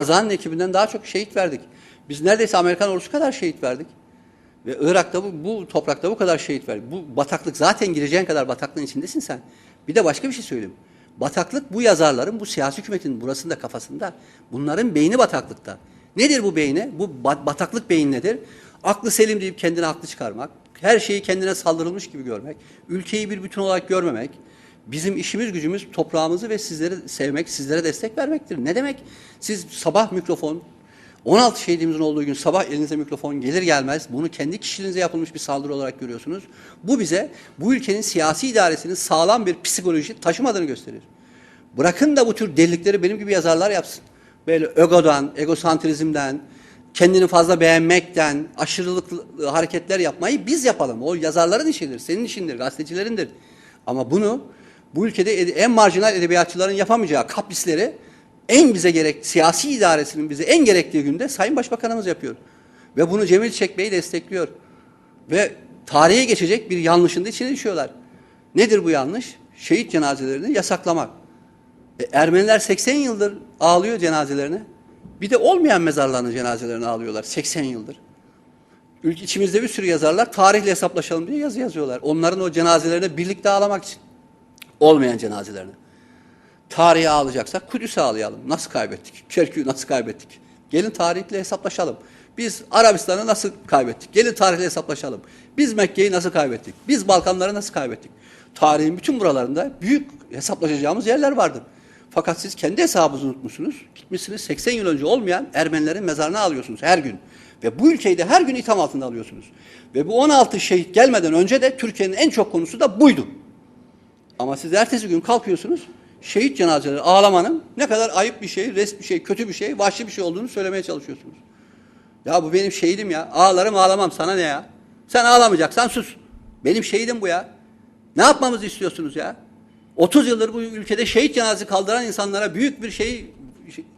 Karzai'nin ekibinden daha çok şehit verdik. Biz neredeyse Amerikan ordusu kadar şehit verdik. Ve Irak'ta bu, bu toprakta bu kadar şehit verdik. Bu bataklık zaten gireceğin kadar bataklığın içindesin sen. Bir de başka bir şey söyleyeyim. Bataklık bu yazarların, bu siyasi hükümetin burasında kafasında. Bunların beyni bataklıkta. Nedir bu beyni? Bu ba- bataklık beyin nedir? Aklı selim deyip kendine haklı çıkarmak. Her şeyi kendine saldırılmış gibi görmek. Ülkeyi bir bütün olarak görmemek. Bizim işimiz gücümüz toprağımızı ve sizleri sevmek, sizlere destek vermektir. Ne demek? Siz sabah mikrofon, 16 şehidimizin olduğu gün sabah elinize mikrofon gelir gelmez bunu kendi kişiliğinize yapılmış bir saldırı olarak görüyorsunuz. Bu bize bu ülkenin siyasi idaresinin sağlam bir psikoloji taşımadığını gösterir. Bırakın da bu tür delilikleri benim gibi yazarlar yapsın. Böyle egodan, egosantrizmden, kendini fazla beğenmekten, aşırılıklı hareketler yapmayı biz yapalım. O yazarların işidir, senin işindir, gazetecilerindir. Ama bunu bu ülkede ede- en marjinal edebiyatçıların yapamayacağı kaprisleri en bize gerek, siyasi idaresinin bize en gerektiği günde Sayın Başbakanımız yapıyor. Ve bunu Cemil Çek Bey destekliyor. Ve tarihe geçecek bir yanlışın da içine düşüyorlar. Nedir bu yanlış? Şehit cenazelerini yasaklamak. E, Ermeniler 80 yıldır ağlıyor cenazelerine. Bir de olmayan mezarlarının cenazelerine ağlıyorlar 80 yıldır. İçimizde bir sürü yazarlar tarihle hesaplaşalım diye yazı yazıyorlar. Onların o cenazelerine birlikte ağlamak için. Olmayan cenazelerine. Tarihe ağlayacaksak Kudüs'ü ağlayalım. Nasıl kaybettik? Kerkük'ü nasıl kaybettik? Gelin tarihle hesaplaşalım. Biz Arabistan'ı nasıl kaybettik? Gelin tarihle hesaplaşalım. Biz Mekke'yi nasıl kaybettik? Biz Balkanları nasıl kaybettik? Tarihin bütün buralarında büyük hesaplaşacağımız yerler vardır. Fakat siz kendi hesabınızı unutmuşsunuz. Gitmişsiniz 80 yıl önce olmayan Ermenilerin mezarını alıyorsunuz her gün. Ve bu ülkeyi de her gün itham altında alıyorsunuz. Ve bu 16 şehit gelmeden önce de Türkiye'nin en çok konusu da buydu. Ama siz ertesi gün kalkıyorsunuz, şehit cenazeleri ağlamanın ne kadar ayıp bir şey, res bir şey, kötü bir şey, vahşi bir şey olduğunu söylemeye çalışıyorsunuz. Ya bu benim şehidim ya. Ağlarım ağlamam sana ne ya? Sen ağlamayacaksan sus. Benim şehidim bu ya. Ne yapmamızı istiyorsunuz ya? 30 yıldır bu ülkede şehit cenazesi kaldıran insanlara büyük bir şey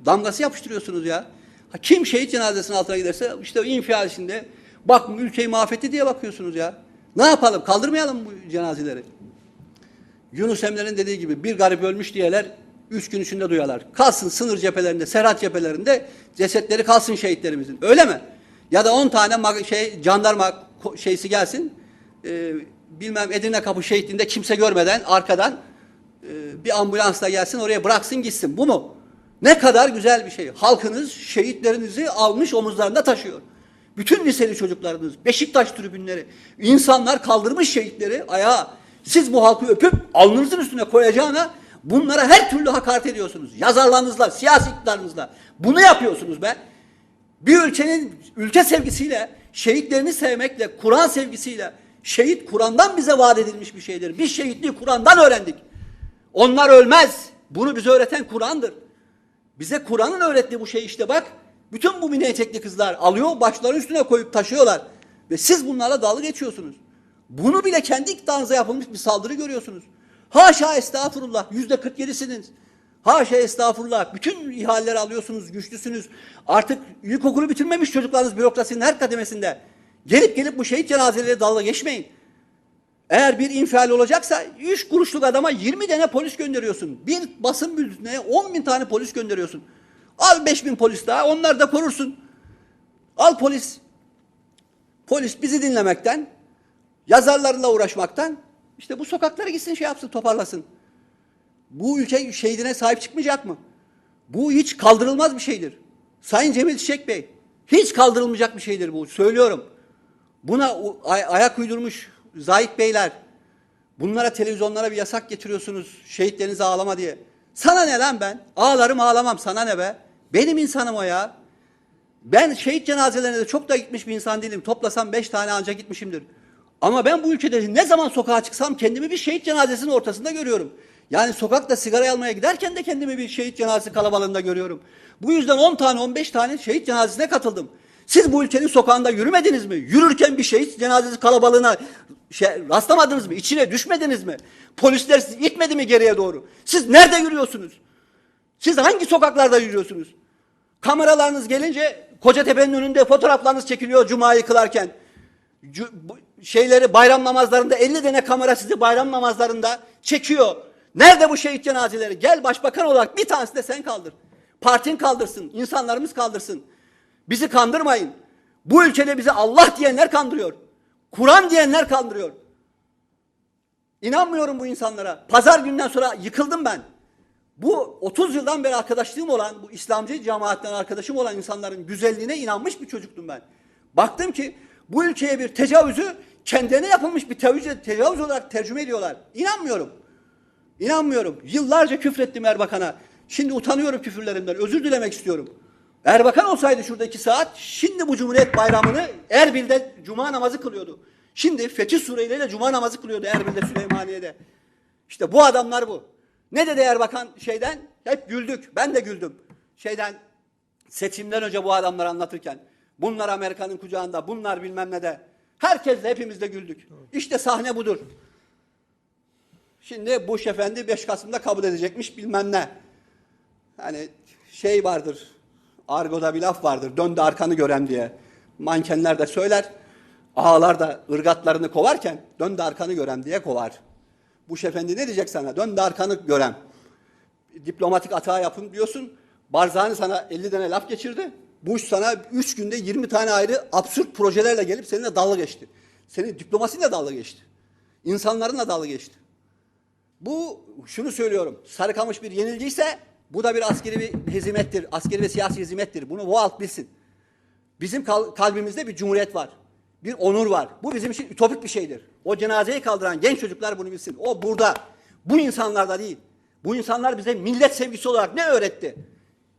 damgası yapıştırıyorsunuz ya. Ha, kim şehit cenazesinin altına giderse işte infial içinde bak ülkeyi mahvetti diye bakıyorsunuz ya. Ne yapalım? Kaldırmayalım bu cenazeleri. Yunus Emre'nin dediği gibi bir garip ölmüş diyeler üç gün içinde duyarlar. Kalsın sınır cephelerinde, serhat cephelerinde cesetleri kalsın şehitlerimizin. Öyle mi? Ya da on tane şey jandarma şeysi gelsin. e, bilmem Edirne Kapı şehitliğinde kimse görmeden arkadan e, bir ambulansla gelsin oraya bıraksın gitsin. Bu mu? Ne kadar güzel bir şey. Halkınız şehitlerinizi almış omuzlarında taşıyor. Bütün liseli çocuklarınız, Beşiktaş tribünleri, insanlar kaldırmış şehitleri ayağa. Siz bu halkı öpüp alnınızın üstüne koyacağına bunlara her türlü hakaret ediyorsunuz. Yazarlarınızla, siyasi iktidarınızla. Bunu yapıyorsunuz be. Bir ülkenin ülke sevgisiyle, şehitlerini sevmekle, Kur'an sevgisiyle, şehit Kur'an'dan bize vaat edilmiş bir şeydir. Biz şehitliği Kur'an'dan öğrendik. Onlar ölmez. Bunu bize öğreten Kur'an'dır. Bize Kur'an'ın öğrettiği bu şey işte bak. Bütün bu mini etekli kızlar alıyor başlarının üstüne koyup taşıyorlar. Ve siz bunlarla dalga geçiyorsunuz. Bunu bile kendi iktidarınıza yapılmış bir saldırı görüyorsunuz. Haşa estağfurullah yüzde 47'siniz. Haşa estağfurullah. Bütün ihaleleri alıyorsunuz, güçlüsünüz. Artık ilkokulu bitirmemiş çocuklarınız bürokrasinin her kademesinde. Gelip gelip bu şehit cenazeleri dalga geçmeyin. Eğer bir infial olacaksa 3 kuruşluk adama 20 tane polis gönderiyorsun. Bir basın bültenine 10 bin tane polis gönderiyorsun. Al 5 bin polis daha onları da korursun. Al polis. Polis bizi dinlemekten, yazarlarla uğraşmaktan işte bu sokaklara gitsin şey yapsın toparlasın. Bu ülke şehidine sahip çıkmayacak mı? Bu hiç kaldırılmaz bir şeydir. Sayın Cemil Çiçek Bey, hiç kaldırılmayacak bir şeydir bu. Söylüyorum. Buna ay- ayak uydurmuş Zahit Beyler, bunlara televizyonlara bir yasak getiriyorsunuz şehitlerinizi ağlama diye. Sana ne lan ben? Ağlarım ağlamam sana ne be? Benim insanım o ya. Ben şehit cenazelerine de çok da gitmiş bir insan değilim. Toplasam beş tane ancak gitmişimdir. Ama ben bu ülkede ne zaman sokağa çıksam kendimi bir şehit cenazesinin ortasında görüyorum. Yani sokakta sigara almaya giderken de kendimi bir şehit cenazesi kalabalığında görüyorum. Bu yüzden 10 tane 15 tane şehit cenazesine katıldım. Siz bu ülkenin sokağında yürümediniz mi? Yürürken bir şehit cenazesi kalabalığına şey, rastlamadınız mı? İçine düşmediniz mi? Polisler sizi itmedi mi geriye doğru? Siz nerede yürüyorsunuz? Siz hangi sokaklarda yürüyorsunuz? Kameralarınız gelince Kocatepe'nin önünde fotoğraflarınız çekiliyor Cuma'yı kılarken. Bu- şeyleri bayram namazlarında 50 tane kamera sizi bayram namazlarında çekiyor. Nerede bu şehit cenazeleri? Gel başbakan olarak bir tanesi de sen kaldır. Partin kaldırsın. insanlarımız kaldırsın. Bizi kandırmayın. Bu ülkede bizi Allah diyenler kandırıyor. Kur'an diyenler kandırıyor. İnanmıyorum bu insanlara. Pazar günden sonra yıkıldım ben. Bu 30 yıldan beri arkadaşlığım olan, bu İslamcı cemaatten arkadaşım olan insanların güzelliğine inanmış bir çocuktum ben. Baktım ki bu ülkeye bir tecavüzü kendilerine yapılmış bir tecavüz, tecavüz olarak tercüme ediyorlar. İnanmıyorum. İnanmıyorum. Yıllarca küfrettim Erbakan'a. Şimdi utanıyorum küfürlerimden. Özür dilemek istiyorum. Erbakan olsaydı şurada iki saat, şimdi bu Cumhuriyet Bayramı'nı Erbil'de Cuma namazı kılıyordu. Şimdi Fetih Sureleriyle Cuma namazı kılıyordu Erbil'de Süleymaniye'de. İşte bu adamlar bu. Ne dedi Erbakan şeyden? Hep güldük. Ben de güldüm. Şeyden seçimden önce bu adamları anlatırken. Bunlar Amerika'nın kucağında, bunlar bilmem ne de. Herkes de hepimiz de güldük. İşte sahne budur. Şimdi Bush Efendi 5 Kasım'da kabul edecekmiş bilmem ne. Hani şey vardır, argoda bir laf vardır, dön de arkanı gören diye. Mankenler de söyler, ağalar da ırgatlarını kovarken dön de arkanı gören diye kovar. Bush Efendi ne diyecek sana? Dön de arkanı gören. Diplomatik hata yapın diyorsun. Barzani sana 50 tane laf geçirdi. Bush sana 3 günde 20 tane ayrı absürt projelerle gelip seninle dalga geçti. Senin diplomasiyle dalga geçti. İnsanlarınla dalga geçti. Bu şunu söylüyorum. Sarıkamış bir yenilgiyse bu da bir askeri bir hezimettir. Askeri ve siyasi hezimettir. Bunu bu halk bilsin. Bizim kal- kalbimizde bir cumhuriyet var. Bir onur var. Bu bizim için ütopik bir şeydir. O cenazeyi kaldıran genç çocuklar bunu bilsin. O burada. Bu insanlarda değil. Bu insanlar bize millet sevgisi olarak ne öğretti?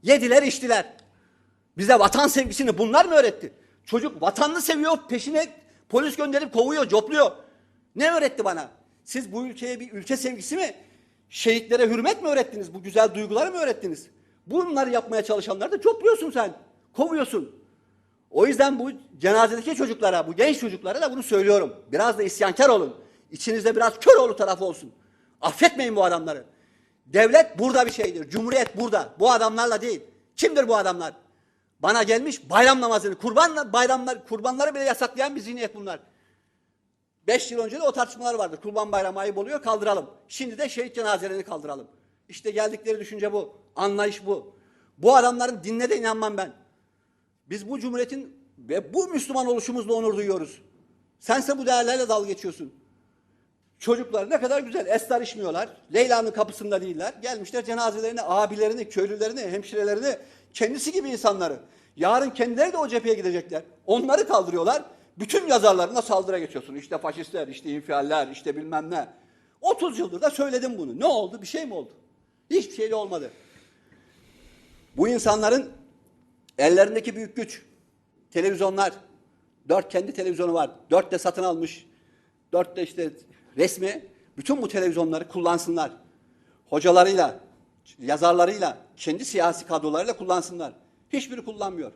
Yediler içtiler. Bize vatan sevgisini bunlar mı öğretti? Çocuk vatanını seviyor, peşine polis gönderip kovuyor, copluyor. Ne öğretti bana? Siz bu ülkeye bir ülke sevgisi mi? Şehitlere hürmet mi öğrettiniz? Bu güzel duyguları mı öğrettiniz? Bunları yapmaya çalışanları da copluyorsun sen. Kovuyorsun. O yüzden bu cenazedeki çocuklara, bu genç çocuklara da bunu söylüyorum. Biraz da isyankar olun. İçinizde biraz Köroğlu tarafı olsun. Affetmeyin bu adamları. Devlet burada bir şeydir. Cumhuriyet burada. Bu adamlarla değil. Kimdir bu adamlar? Bana gelmiş bayram namazını, kurban bayramlar, kurbanları bile yasaklayan bir zihniyet bunlar. Beş yıl önce de o tartışmalar vardı. Kurban bayramı ayıp oluyor kaldıralım. Şimdi de şehit cenazelerini kaldıralım. İşte geldikleri düşünce bu. Anlayış bu. Bu adamların dinine de inanmam ben. Biz bu cumhuriyetin ve bu Müslüman oluşumuzla onur duyuyoruz. Sense bu değerlerle dalga geçiyorsun. Çocuklar ne kadar güzel esrar içmiyorlar. Leyla'nın kapısında değiller. Gelmişler cenazelerini, abilerini, köylülerini, hemşirelerini, kendisi gibi insanları. Yarın kendileri de o cepheye gidecekler. Onları kaldırıyorlar. Bütün yazarlarına saldırı geçiyorsun. İşte faşistler, işte infialler, işte bilmem ne. 30 yıldır da söyledim bunu. Ne oldu? Bir şey mi oldu? Hiçbir şey de olmadı. Bu insanların ellerindeki büyük güç, televizyonlar, dört kendi televizyonu var, dört de satın almış, dört de işte resmi, bütün bu televizyonları kullansınlar. Hocalarıyla, yazarlarıyla, kendi siyasi kadrolarıyla kullansınlar. Hiçbiri kullanmıyor.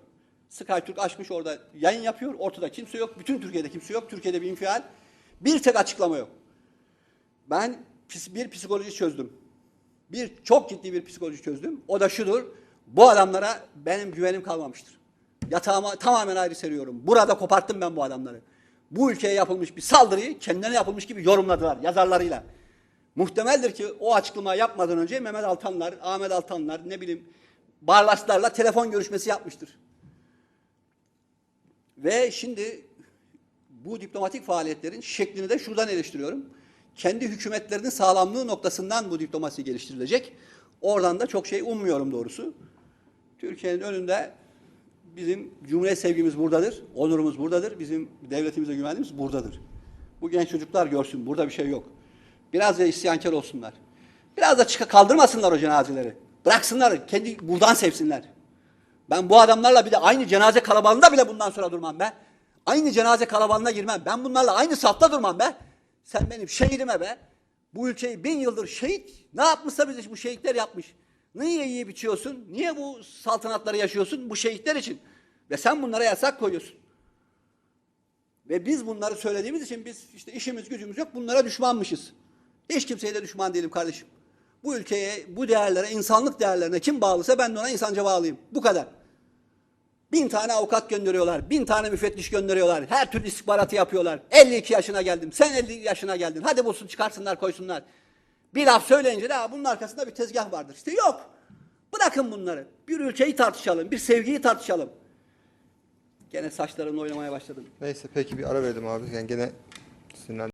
Skytürk açmış orada yayın yapıyor, ortada kimse yok, bütün Türkiye'de kimse yok, Türkiye'de bir infial, bir tek açıklama yok. Ben bir psikoloji çözdüm. Bir çok ciddi bir psikoloji çözdüm. O da şudur. Bu adamlara benim güvenim kalmamıştır. Yatağıma tamamen ayrı seriyorum. Burada koparttım ben bu adamları. Bu ülkeye yapılmış bir saldırıyı kendilerine yapılmış gibi yorumladılar yazarlarıyla. Muhtemeldir ki o açıklamayı yapmadan önce Mehmet Altanlar, Ahmet Altanlar, ne bileyim Barlaslarla telefon görüşmesi yapmıştır. Ve şimdi bu diplomatik faaliyetlerin şeklini de şuradan eleştiriyorum. Kendi hükümetlerinin sağlamlığı noktasından bu diplomasi geliştirilecek. Oradan da çok şey ummuyorum doğrusu. Türkiye'nin önünde bizim cumhuriyet sevgimiz buradadır, onurumuz buradadır, bizim devletimize güvenimiz buradadır. Bu genç çocuklar görsün, burada bir şey yok. Biraz da isyankar olsunlar. Biraz da çıka kaldırmasınlar o cenazeleri. Bıraksınlar, kendi buradan sevsinler. Ben bu adamlarla bir de aynı cenaze kalabalığında bile bundan sonra durmam be. Aynı cenaze kalabalığına girmem. Ben bunlarla aynı safta durmam be. Sen benim şehidime be. Bu ülkeyi bin yıldır şehit ne yapmışsa biz bu şehitler yapmış. Niye yiyip içiyorsun? Niye bu saltanatları yaşıyorsun? Bu şehitler için. Ve sen bunlara yasak koyuyorsun. Ve biz bunları söylediğimiz için biz işte işimiz gücümüz yok bunlara düşmanmışız. Hiç kimseye de düşman değilim kardeşim. Bu ülkeye, bu değerlere, insanlık değerlerine kim bağlıysa ben de ona insanca bağlıyım. Bu kadar. Bin tane avukat gönderiyorlar. Bin tane müfettiş gönderiyorlar. Her türlü istihbaratı yapıyorlar. 52 yaşına geldim. Sen 50 yaşına geldin. Hadi bulsun çıkarsınlar koysunlar. Bir laf söyleyince de "Aa, bunun arkasında bir tezgah vardır. İşte yok. Bırakın bunları. Bir ülkeyi tartışalım, bir sevgiyi tartışalım. Gene saçlarımla oynamaya başladım. Neyse peki bir ara verelim abi. Yani gene sinirlendim.